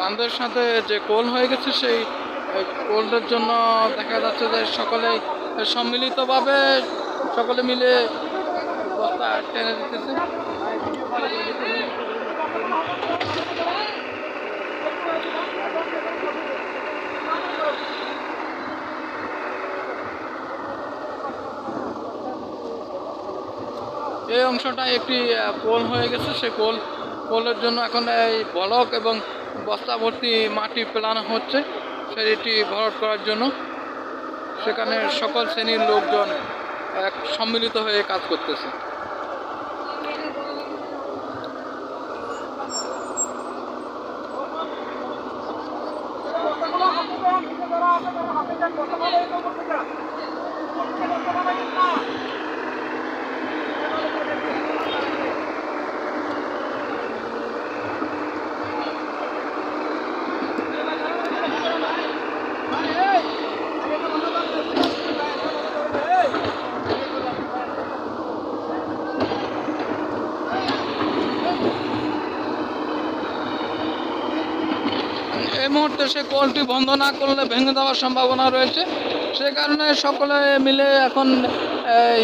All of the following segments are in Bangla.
বান্ধের সাথে যে কোল হয়ে গেছে সেই কোলটার জন্য দেখা যাচ্ছে যে সকলে সম্মিলিতভাবে সকলে মিলে বস্তা টেনে দিতেছে। এই অংশটা একটি পোল হয়ে গেছে। সে পোল পোলের জন্য এখন এই বলক এবং বস্তা ভর্তি মাটি পেলানো হচ্ছে সেটি ভরাট করার জন্য। সেখানে সকল শ্রেণির লোকজন এক সম্মিলিত হয়ে কাজ করতেছে। মুহূর্তে সে কলটি বন্ধ না করলে ভেঙে দেওয়ার সম্ভাবনা রয়েছে। সে কারণে সকলে মিলে এখন এই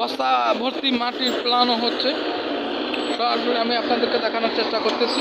বস্তা ভর্তি মাটি প্লানো হচ্ছে। সরাসরি আমি আপনাদেরকে দেখানোর চেষ্টা করতেছি।